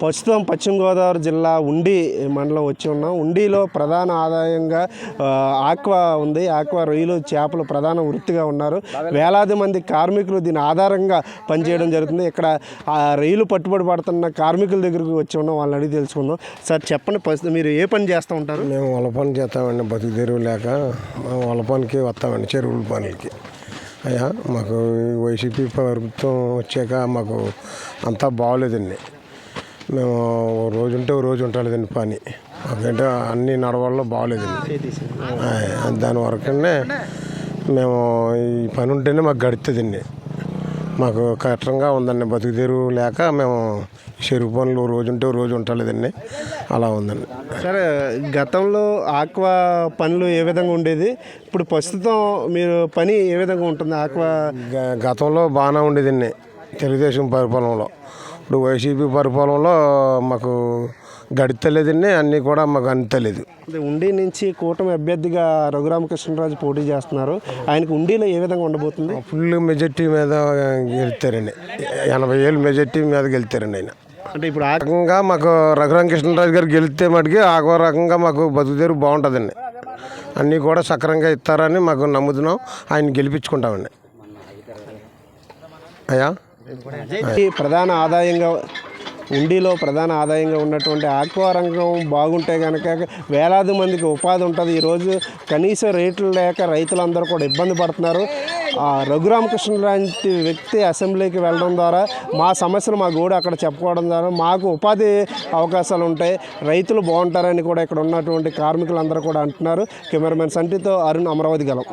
ప్రస్తుతం పశ్చిమ గోదావరి జిల్లా ఉండి మండలం వచ్చి ఉన్నాం. ఉండిలో ప్రధాన ఆదాయంగా ఆక్వా ఉంది. ఆక్వా రొయ్యలు చేపలు ప్రధాన వృత్తిగా ఉన్నారు. వేలాది మంది కార్మికులు దీని ఆధారంగా పనిచేయడం జరుగుతుంది. ఇక్కడ ఆ రొయ్యలు పట్టుబడి పడుతున్న కార్మికుల దగ్గరకు వచ్చి ఉన్నాం. వాళ్ళని అడిగి తెలుసుకుందాం. సార్ చెప్పండి. ప్రస్తుతం మీరు ఏ పని చేస్తూ ఉంటారు? మేము వల పని చేస్తామండి. బతుకు తెరువు లేక వల పనికి వస్తామండి. చెరువుల పనికి. అయ్యా మాకు వైసీపీ ప్రభుత్వం వచ్చాక మాకు అంతా బాగోలేదండి. మేము రోజు ఉంటే రోజు ఉంటలేదండి పని. మాకంటే అన్ని నడవల్లో బాగోలేదండి దాని వరకనే మేము ఈ పని ఉంటేనే మాకు గడుతుందండి మాకు కష్టంగా ఉందండి. బతుకు తెరువు లేక మేము చెరువు పనులు రోజు ఉంటే రోజు ఉంటలేదండి అలా ఉందండి. సరే గతంలో ఆక్వా పనులు ఏ విధంగా ఉండేది? ఇప్పుడు ప్రస్తుతం మీరు పని ఏ విధంగా ఉంటుంది? ఆక్వా గతంలో బాగానే ఉండేదండి. తెలుగుదేశం పరిపాలనలో. ఇప్పుడు వైసీపీ పరిపాలనలో మాకు గడితలేదండి అన్నీ కూడా మాకు అందుతలేదు అంటే ఉండి నుంచి కూటమి అభ్యర్థిగా రఘురామకృష్ణరాజు పోటీ చేస్తున్నారు. ఆయనకు ఉండిలో ఏ విధంగా ఉండబోతుంది? ఫుల్ మెజార్టీ మీద గెలుతారండి. ఎనభై ఏళ్ళు మెజార్టీ మీద గెలుతారండి ఆయన. అంటే ఇప్పుడు ఆ రకంగా మాకు రఘురామ కృష్ణరాజు గారు గెలిస్తే మటుకి ఆ రకంగా మాకు బతుకుదేరు బాగుంటుందండి. అన్నీ కూడా సక్రంగా ఇస్తారని మాకు నమ్ముతున్నాం. ఆయన గెలిపించుకుంటామండి. అయా ప్రధాన ఆదాయంగా ఉండిలో ప్రధాన ఆదాయంగా ఉన్నటువంటి ఆక్వా రంగం బాగుంటే కనుక వేలాది మందికి ఉపాధి ఉంటుంది. ఈరోజు కనీస రేట్లు లేక రైతులందరూ కూడా ఇబ్బంది పడుతున్నారు. ఆ రఘురామకృష్ణ లాంటి వ్యక్తి అసెంబ్లీకి వెళ్ళడం ద్వారా మా సమస్యలు మా గోడు అక్కడ చెప్పుకోవడం ద్వారా మాకు ఉపాధి అవకాశాలు ఉంటాయి. రైతులు బాగుంటారని కూడా ఇక్కడ ఉన్నటువంటి కార్మికులందరూ కూడా అంటున్నారు. కెమెరామెన్ సంటితో అరుణ్ అమరావతి గలం